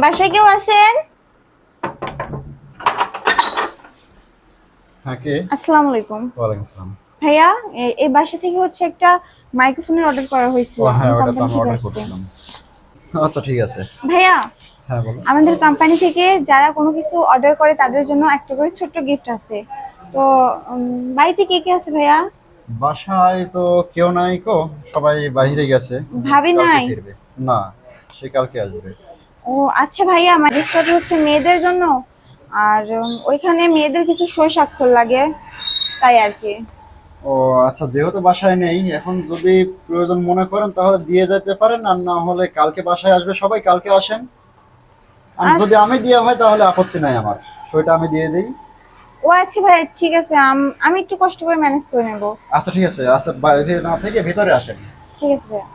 বাসায় কেউ আছেন? কে? আসসালামু আলাইকুম। আসসালাম। ভাইয়া এই বাসা থেকে হচ্ছে একটা মাইক্রোফোনের অর্ডার করা হয়েছে। হ্যাঁ ওটা তো কোম্পানি থেকে অর্ডার আসছে। আচ্ছা ঠিক আছে। ভাইয়া হ্যাঁ বলো। আমাদের কোম্পানি থেকে যারা কোনো কিছু অর্ডার করে তাদের জন্য একটা করে ছোট্ট গিফট আছে। তো বাড়িতে কে কে আছে ভাইয়া? বাসায় তো কেউ নাই কো সবাই বাইরে গেছে। ভাবি নাই? না সে কালকে আসবে। ও আচ্ছা ভাইয়া আমার গিফটটা হচ্ছে মেয়েদের জন্য। আর ওইখানে মেয়েদের কিছু সই স্বাক্ষর লাগে তাই আর কি। ও আচ্ছা যেহেতু বাসায় নেই এখন যদি প্রয়োজন মনে করেন তাহলে দিয়ে যেতে পারেন আর না হলে কালকে বাসায় আসবে সবাই কালকে আসেন। আর আচ্ছা। যদি আমি দেওয়া হয় তাহলে আপত্তি নাই আমার। সইটা আমি দিয়ে দিই। ও আচ্ছা ভাই ঠিক আছে আম- আমি একটু কষ্ট করে ম্যানেজ করে নেব। আচ্ছা ঠিক আছে আচ্ছা বাইরে না থেকে ভিতরে আসেন। ঠিক আছে ভাইয়া।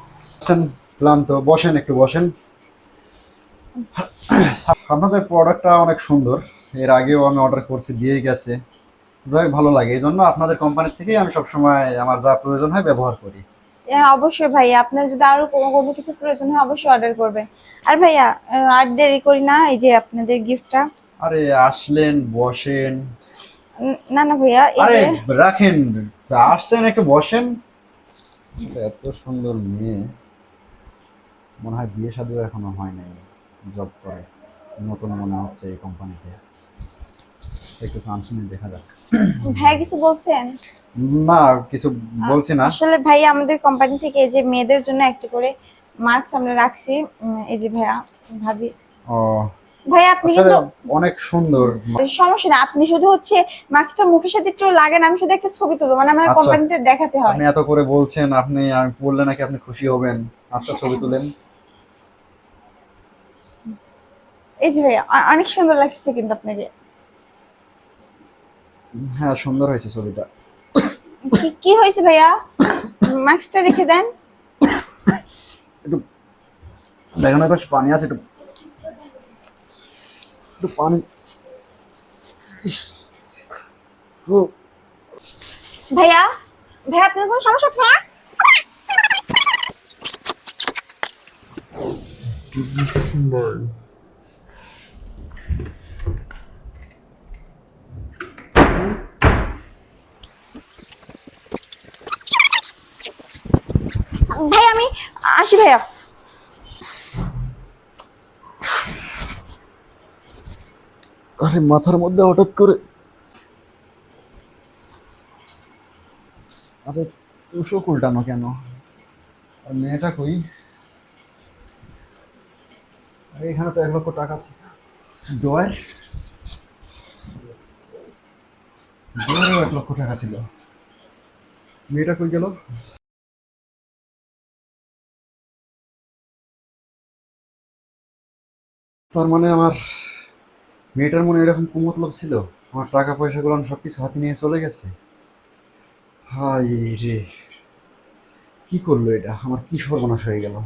আছেন ক্লান্ত বসেন একটু বসেন। আপনাদের প্রোডাক্টটা অনেক সুন্দর। এর আগেও আমি অর্ডার করছি দিয়েই গেছে। যাই হোক, ভালো লাগে। এই জন্য আপনাদের কোম্পানি থেকেই আমি সবসময় আমার যা প্রয়োজন হয় ব্যবহার করি। হ্যাঁ অবশ্যই ভাইয়া আপনার যদি আরও কোনো কোনো কিছু প্রয়োজন হয় অবশ্যই অর্ডার করবেন। আর ভাইয়া আর দেরি করি না এই যে আপনাদের গিফটটা আরে আসলেন বসেন। না না ভাইয়া আরে রাখেন। আসছেন একটু বসেন। এত সুন্দর মেয়ে। মনে হয় বিয়ে শাদিও এখনও হয় নাই। জব করে। নতুন মনে হচ্ছে এই কোম্পানিতে একটু সামসুনি দেখা যাক। ভাইয়া কিছু বলছেন? না কিছু বলছি না। আসলে ভাইয়া আমাদের কোম্পানি থেকে এই যে মেয়েদের জন্য একটা করে মাস্ক আমরা রাখছি। এই যে ভাইয়া ভাবি। ও ভাইয়া আপনি আসলে কিন্তু অনেক সুন্দর। সমস্যা না আপনি শুধু হচ্ছে মাস্কটা মুখের সাথে একটু লাগেন আমি শুধু একটা ছবি তুলবো মানে আমার আচ্ছা। কোম্পানিতে দেখাতে হয়। আপনি এত করে বলছেন আপনি আমি বললে নাকি আপনি খুশি হবেন। আচ্ছা ছবি তুলেন। এই যে ভাইয়া অনেক সুন্দর লাগছে কিন্তু আপনাকে। হ্যাঁ সুন্দর হয়েছে ছবিটা। কি কি হয়েছে ভাইয়া? মাস্কটা রেখে দেন। একটু দেখেন পাশে পানি আছে একটু একটু পানি। ভাইয়া ভাইয়া আপনার কোনো সমস্যা আছে ভাইয়া? ভাই, আমি আসি ভাইয়া। আরে, মাথার মধ্যে হঠাৎ করে। আরে তুষো উল্টানো কেন? আর মেয়েটা কই? আরে, এখানে তো এক লক্ষ টাকা আছে। ডয়ের? ডয়েরও এক লক্ষ টাকা ছিল। মেয়েটা কই গেল? তার মানে আমার মেয়েটার মনে এরকম কুমতলব ছিল? আমার টাকা পয়সাগুলো সব কিছু হাতে নিয়ে চলে গেছে? হাই রে, কি করল এটা? আমার কি সর্বনাশ হয়ে গেল?